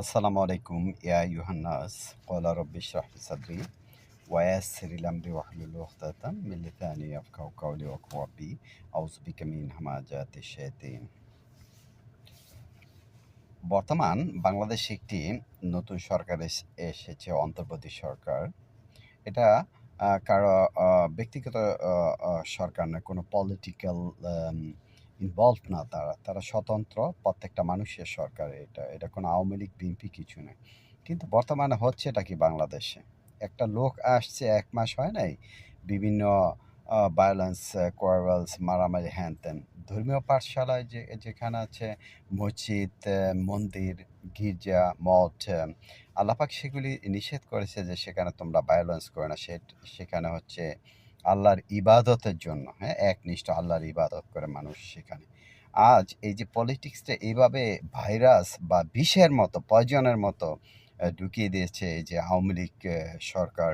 আসসালামু আলাইকুম, ইয়া ইউহান্নাস কলা রব্বিশ রাহলি সাদরি ওয়াস সিরিলাম রি ওয়াহলুল ওয়াহতাতাম মিল্লিতানি আফকাউ কাউলি ওয়াকওয়াবি আউজ বিকামিন হামাজাতি শায়াতিন। বর্তমান বাংলাদেশ একটি নতুন সরকার এসেছে, অন্তর্বর্তী সরকার। এটা কারও ব্যক্তিগত সরকার না কোনো পলিটিক্যাল ইনভলভ না, তারা তারা স্বতন্ত্র, প্রত্যেকটা মানুষের সরকার এটা এটা কোনো আওয়ামী লীগ, বিএনপি কিছু নেই। কিন্তু বর্তমানে হচ্ছে এটা কি বাংলাদেশে? একটা লোক আসছে, এক মাস হয় নাই, বিভিন্ন ভায়োলেন্স কোয়ারেলস মারামারি, হ্যান ত্যান। ধর্মীয় পাঠশালায় যে, যেখানে আছে, মসজিদ মন্দির, গির্জা, মঠ আল্লাপাক সেগুলি নিষেধ করেছে যে, সেখানে তোমরা ভায়োলেন্স করে না। সে, সেখানে হচ্ছে আল্লাহর ইবাদতের জন্য হ্যাঁ? একনিষ্ঠ আল্লাহর ইবাদত করে মানুষ সেখানে। আজ এই যে পলিটিক্সটা এইভাবে ভাইরাস বা বিষের মতো, পয়জনের মতো ঢুকিয়ে দিয়েছে যে আওয়ামী লীগ সরকার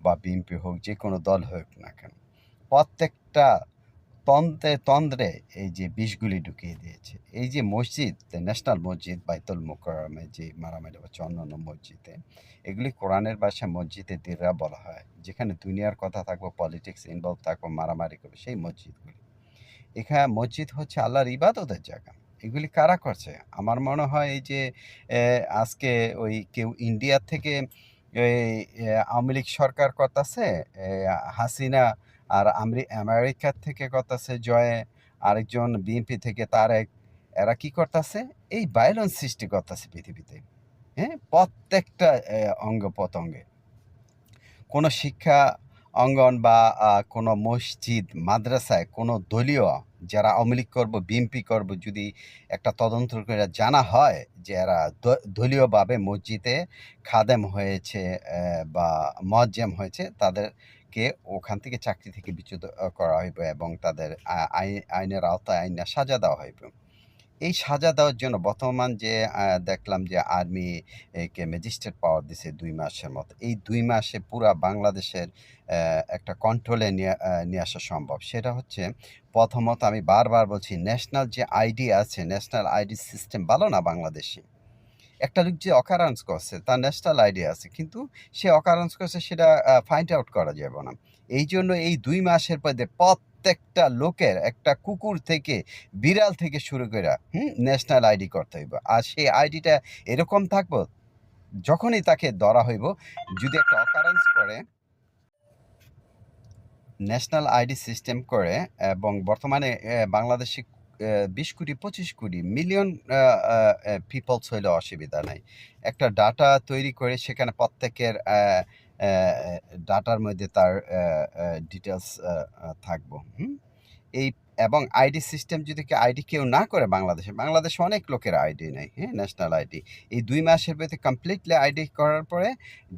বা বিএনপি হোক যে কোনো দল হোক না কেন, প্রত্যেকটা তন্ত্রে তন্দ্রে এই যে বিষগুলি ঢুকিয়ে দিয়েছে। এই যে মসজিদ ন্যাশনাল মসজিদ, বাইতুল মোকরমে যে মারামারি হচ্ছে, অন্যান্য মসজিদে, এগুলি কোরআনের ভাষায় মসজিদে দিররা বলা হয়, যেখানে দুনিয়ার কথা থাকবে পলিটিক্স ইনভলভ থাকবে, মারামারি করবে, সেই মসজিদগুলি। এখানে মসজিদ হচ্ছে আল্লাহর ইবাদতের জায়গা। এগুলি কারা করছে? আমার মনে হয় এই যে আজকে ওই কেউ ইন্ডিয়া থেকে আওয়ামী লীগ সরকার করতেছে হাসিনা আর আমরি, আমেরিকার থেকে করতেছে জয়ে আরেকজন বিএনপি থেকে তারেক এরা কি করতেছে? এই ভায়োলেন্স সৃষ্টি করতেছে পৃথিবীতে। হ্যাঁ? প্রত্যেকটা অঙ্গ প্রত্যঙ্গে। কোনো শিক্ষা অঙ্গন বা কোনো মসজিদ, মাদ্রাসায় কোনো দলীয় যারা আওয়ামী লীগ করব বিএনপি করব, যদি একটা তদন্ত করে জানা হয় যে এরা দলীয়ভাবে মসজিদে খাদেম হয়েছে বা মজ্জেম হয়েছে তাদেরকে ওখান থেকে চাকরি থেকে বিচ্যুত করা হইবে এবং তাদের আইন- আইনের আওতায় আইনে সাজা দেওয়া হইবে। এই সাজা দেওয়ার জন্য বর্তমান যে দেখলাম যে আর্মি কে ম্যাজিস্ট্রেট পাওয়ার দিছে দুই মাসের মতো। এই দুই মাসে পুরা বাংলাদেশের একটা কন্ট্রোলে নিয়ে আসা সম্ভব। সেটা হচ্ছে প্রথমত আমি বারবার বলছি ন্যাশনাল যে আইডি আছে ন্যাশনাল আইডি সিস্টেম ভালো না বাংলাদেশে? একটা লোক যে অকারেন্স করছে, তার ন্যাশনাল আইডি আছে, কিন্তু সে অকারেন্স করছে সেটা ফাইন্ড আউট করা যাবে না। এই জন্য এই দুই মাসের মধ্যে প্রত্যেকটা লোকের একটা কুকুর থেকে বিড়াল থেকে শুরু করে, হুম ন্যাশনাল আইডি করতে হইব। আর সেই আইডিটা এরকম থাকব, যখনই তাকে ধরা হইব, যদি একটা অকারেন্স করে ন্যাশনাল আইডি সিস্টেম করে এবং বর্তমানে বাংলাদেশে বিশ কোটি পঁচিশ কোটি মিলিয়ন পিপলস হইলে অসুবিধা নাই। একটা ডাটা তৈরি করে সেখানে প্রত্যেকের ডাটার মধ্যে তার ডিটেলস থাকব এই এবং আইডি সিস্টেম যদি কেউ আইডি কেউ না করে বাংলাদেশে বাংলাদেশে অনেক লোকের আইডি নেই হ্যাঁ ন্যাশনাল আইডি। এই দুই মাসের ভিতরে কমপ্লিটলি আইডি করার পরে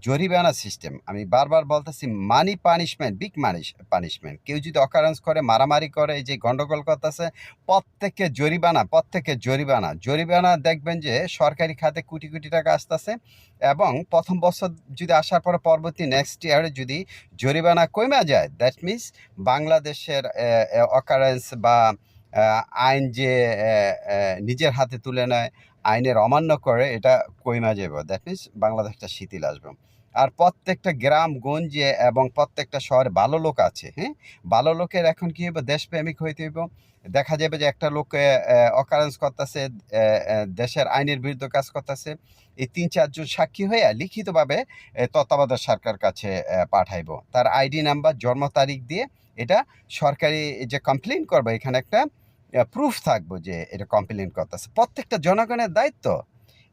জরিমানা সিস্টেম আমি বারবার বলতেছি money punishment big money punishment কেউ যদি অকারেন্স করে, মারামারি করে, এই যে গন্ডগোল করতেছে প্রত্যেককে জরিমানা প্রত্যেককে জরিমানা। জরিমানা দেখবেন যে সরকারি খাতে কোটি কোটি টাকা আসতেছে এবং প্রথম বছর যদি আসার পরে পরবর্তী নেক্সট ইয়ারে যদি জরিমানা কমে যায় দ্যাট মিনস বাংলাদেশের অকারেন্স বা আইন যে নিজের হাতে তুলে নেয়, আইনের অমান্য করে, এটা কইমা যাবে দ্যাট মিনস একটা শিথিল আসবে। আর প্রত্যেকটা গ্রাম, গঞ্জে এবং প্রত্যেকটা শহরে ভালো লোক আছে হ্যাঁ? ভালো লোকের এখন কী হবে দেশপ্রেমিক হইতে হইব। দেখা যাবে যে একটা লোক অকারেন্স করতেছে দেশের আইনের বিরুদ্ধে কাজ করতেছে। এই তিন চারজন সাক্ষী হয়ে লিখিতভাবে তত্ত্বাবধায়ক সরকার কাছে পাঠাইব। তার আইডি নাম্বার, জন্ম তারিখ দিয়ে এটা সরকারি যে কমপ্লেন করবে, এখানে একটা প্রুফ থাকব যে এটা কমপ্লেন করতেছে। প্রত্যেকটা জনগণের দায়িত্ব।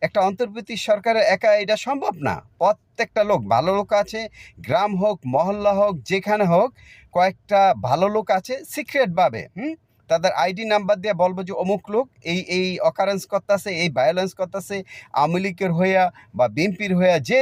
একটা অন্তর্বর্তী সরকারের একা এটা সম্ভব না। প্রত্যেকটা লোক ভালো লোক আছে, গ্রাম হোক, মহল্লা হোক, যেখানে হোক, কয়েকটা ভালো লোক আছে সিক্রেটভাবে হুম? তাদের আইডি নাম্বার দিয়ে বলব যে অমুক লোক, এই এই অকারেন্স করতেছে, এই ভায়োলেন্স করতেছে, আওয়ামী লীগের হইয়া বা বিএনপির হইয়া যে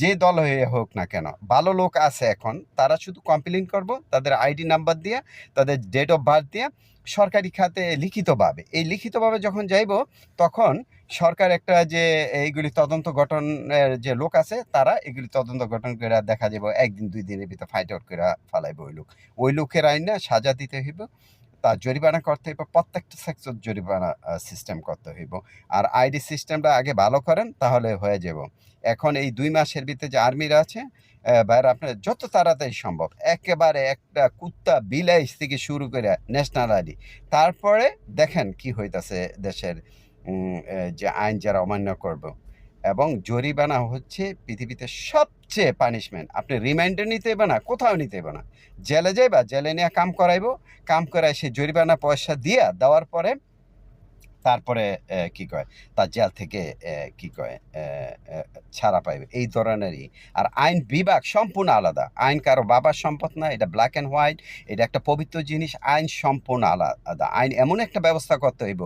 যে দল হয়ে হোক না কেন, ভালো লোক আছে এখন, তারা শুধু কমপ্লেন করব, তাদের আইডি নাম্বার দিয়ে, তাদের ডেট অফ বার্থ দিয়ে, সরকারি খাতে লিখিতভাবে। এই লিখিতভাবে যখন যাইব, তখন সরকার একটা যে, এইগুলি তদন্ত গঠনের যে লোক আছে, তারা এগুলি তদন্ত গঠন করে দেখা যাবে একদিন দুই দিনের ভিতরে ফাইট আউট করে ফালাইব ওই লোক। ওই লোকের আইন না সাজা দিতে হইব। তার জরিমানা করতে হইব, প্রত্যেকটা সেক্টর জরিমানা সিস্টেম করতে হইব। আর আইডি সিস্টেমটা আগে ভালো করেন, তাহলে হয়ে যাব। এখন এই দুই মাসের ভিতরে যে আর্মিরা আছে বাইরে আপনার যত তাড়াতাড়ি সম্ভব, একেবারে একটা কুত্তা বিলাইস থেকে শুরু করে ন্যাশনাল আইডি তারপরে দেখেন কি হইতাছে দেশের যে আইন যারা অমান্য করবে। এবং জরিমানা হচ্ছে পৃথিবীতে সবচেয়ে পানিশমেন্ট আপনি রিমাইন্ডার নিতে না, কোথাও নিতে না। জেলে যাইবা, জেলে নিয়ে কাম করাইব। কাম করায় সে জরিমানা পয়সা দিয়া দেওয়ার পরে তারপরে কি কয়, তার জেল থেকে কি কয় ছাড়া পাইবে। এই ধরনেরই। আর আইন বিভাগ সম্পূর্ণ আলাদা। আইন কারও বাবার সম্পদ না, এটা ব্ল্যাক অ্যান্ড হোয়াইট এটা একটা পবিত্র জিনিস, আইন সম্পূর্ণ আলাদা। আইন এমন একটা ব্যবস্থা করতে হইব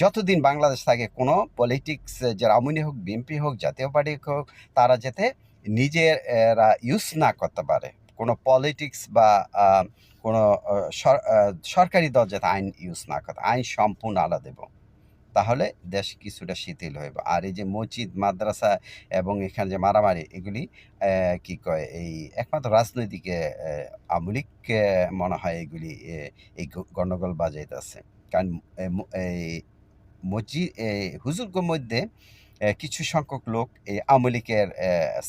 যতদিন বাংলাদেশ থাকে, কোনো পলিটিক্স যারা আওয়ামী হোক বিএনপি হোক, জাতীয় পার্টি হোক, তারা যাতে নিজেরা ইউজ না করতে পারে। কোনো পলিটিক্স বা কোনো সরকারি দল যাতে আইন ইউজ না করে আইন সম্পূর্ণ আলাদা দেব। তাহলে দেশ কিছুটা শিথিল হইব। আর এই যে মসজিদ, মাদ্রাসা এবং এখানে যে মারামারি, এগুলি কি কয়, এই একমাত্র রাজনৈতিক আমলিক মনে হয় এগুলি এই গণ্ডগোল গন্ডগোল বাজাইতেছে। কারণ এই মসজিদ হুজুরগর মধ্যে কিছু সংখ্যক লোক এই আওয়ামী লীগের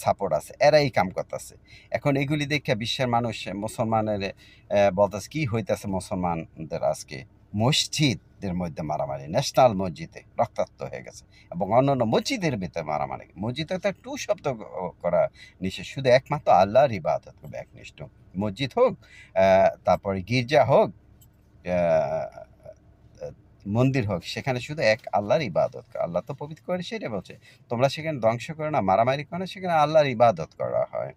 সাপোর্ট আছে। এরাই কাম করতেছে। এখন এগুলি দেখে বিশ্বের মানুষ মুসলমানের বলতেছে, কি হইতেছে মুসলমানদের আজকে? মসজিদের মধ্যে মারামারি ন্যাশনাল মসজিদে রক্তাক্ত হয়ে গেছে এবং অন্যান্য মসজিদের ভিতরে মারামারি। মসজিদে তো টু শব্দ করা নিষেধ। শুধু একমাত্র আল্লাহর ইবাদত করবে একনিষ্ঠ মসজিদ হোক তারপরে গির্জা হোক মন্দির হোক, সেখানে শুধু এক আল্লাহর ইবাদত আল্লাহ তো পবিত্র করে সেটা বলছে। তোমরা সেখানে ধ্বংস করো না, মারামারি করো না, সেখানে আল্লাহর ইবাদত করা হয়।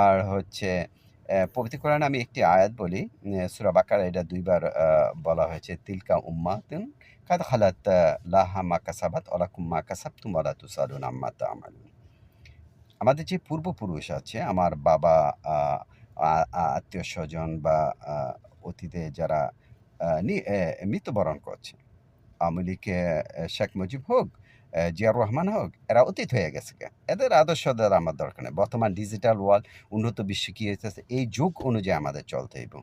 আর হচ্ছে পবিত্র কোরআনে আমি একটি আয়াত বলি সুরা বাকারা, এটা দুইবার বলা হয়েছে, তিলকা উম্মাতুন কাদ খালাত লাহা মা কাসাবাত ওলাকুম মা কাসাবতুম ওয়ালা তুসালুন আম্মা তা'মালুন। আমাদের যে পূর্বপুরুষ আছে, আমার বাবা আত্মীয় স্বজন বা অতীতে যারা মৃত্যুবরণ করছে। আওয়ামী লীগে শেখ মুজিব হোক আহ, জিয়াউর রহমান হোক এরা অতীত হয়ে গেছে। এদের আদর্শ দ্বারা আমার দরকার নেই। বর্তমান ডিজিটাল ওয়ার্ল্ড উন্নত বিশ্ব কী হয়েছে এই যুগ অনুযায়ী আমাদের চলতে হইব।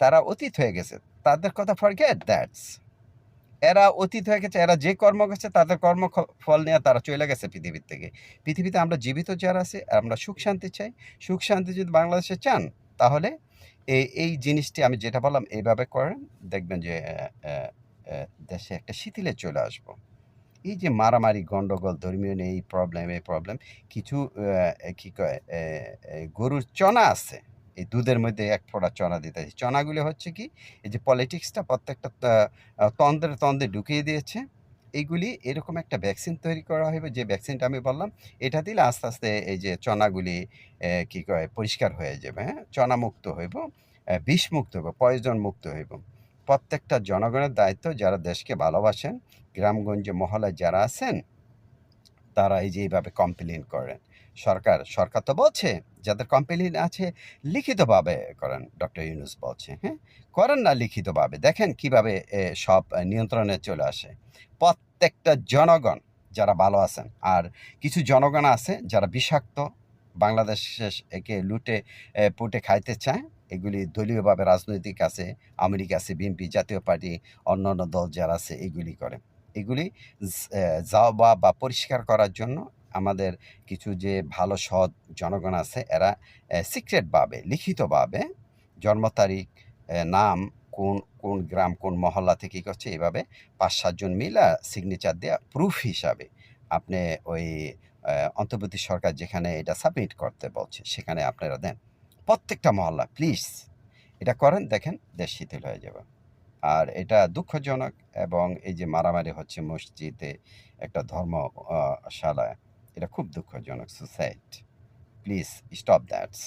তারা অতীত হয়ে গেছে তাদের কথা ফরগেট দ্যাটস এরা অতীত হয়ে গেছে এরা যে কর্ম করছে তাদের কর্ম ফল নিয়ে তারা চলে গেছে পৃথিবীর থেকে। পৃথিবীতে আমরা জীবিত যারা আছে আমরা সুখ শান্তি চাই। সুখ শান্তি যদি বাংলাদেশে চান তাহলে এই এই জিনিসটি আমি যেটা বললাম এইভাবে করেন, দেখবেন যে দেশে একটা শিথিলে চলে আসব। এই যে মারামারি, গন্ডগোল, ধর্মীয় নিয়ে এই প্রবলেম এই প্রবলেম কিছু কী কয় গরুর চনা আছে। এই দুধের মধ্যে এক ফোঁটা চনা দিতে। চনাগুলো হচ্ছে কি, এই যে পলিটিক্সটা প্রত্যেকটা তন্দ্রে তন্দ্রে ঢুকিয়ে দিয়েছে। এইগুলি এরকম একটা ভ্যাকসিন তৈরি করা হবে যে ভ্যাকসিনটা আমি বললাম, এটা দিলে আস্তে আস্তে এই যে চনাগুলি কী কয়, পরিষ্কার হয়ে যাবে হ্যাঁ? চনা মুক্ত হইব বিষমুক্ত বিষ মুক্ত হইব পয়জন মুক্ত হইব। প্রত্যেকটা জনগণের দায়িত্ব, যারা দেশকে ভালোবাসেন, গ্রামগঞ্জে মহলায় যারা আছেন, তারা এই যে এইভাবে কমপ্লেন করেন। সরকার সরকার তো বলছে, যাদের কমপ্লেন আছে, লিখিতভাবে করেন, ডক্টর ইউনুস বলছে হ্যাঁ? করেন না লিখিতভাবে। দেখেন কীভাবে সব নিয়ন্ত্রণে চলে আসে। প্রত্যেকটা জনগণ যারা ভালো আছেন, আর কিছু জনগণ আছে যারা বিষাক্ত, বাংলাদেশ একে লুটে পুটে খাইতে চায়, এগুলি দলীয়ভাবে রাজনৈতিক আছে আমেরিকা আছে, বিএনপি, জাতীয় পার্টি, অন্যান্য দল যারা আছে, এগুলি করে। এগুলি যাওয়া বা পরিষ্কার করার জন্য আমাদের কিছু যে ভালো সৎ জনগণ আছে, এরা সিক্রেটভাবে, লিখিতভাবে জন্ম তারিখ নাম, কোন কোন গ্রাম, কোন মহল্লা থেকে করছে এইভাবে পাঁচ সাতজন মিলা সিগনেচার দেওয়া প্রুফ হিসাবে আপনি ওই অন্তর্বর্তী সরকার যেখানে এটা সাবমিট করতে বলছে, সেখানে আপনারা দেন। প্রত্যেকটা মহল্লা প্লিজ এটা করেন, দেখেন, দেশ শিথিল হয়ে যাবে। আর এটা দুঃখজনক এবং এই যে মারামারি হচ্ছে মসজিদে একটা ধর্মশালায় এটা খুব দুঃখজনক সুসাইড প্লিজ স্টপ দ্যাটস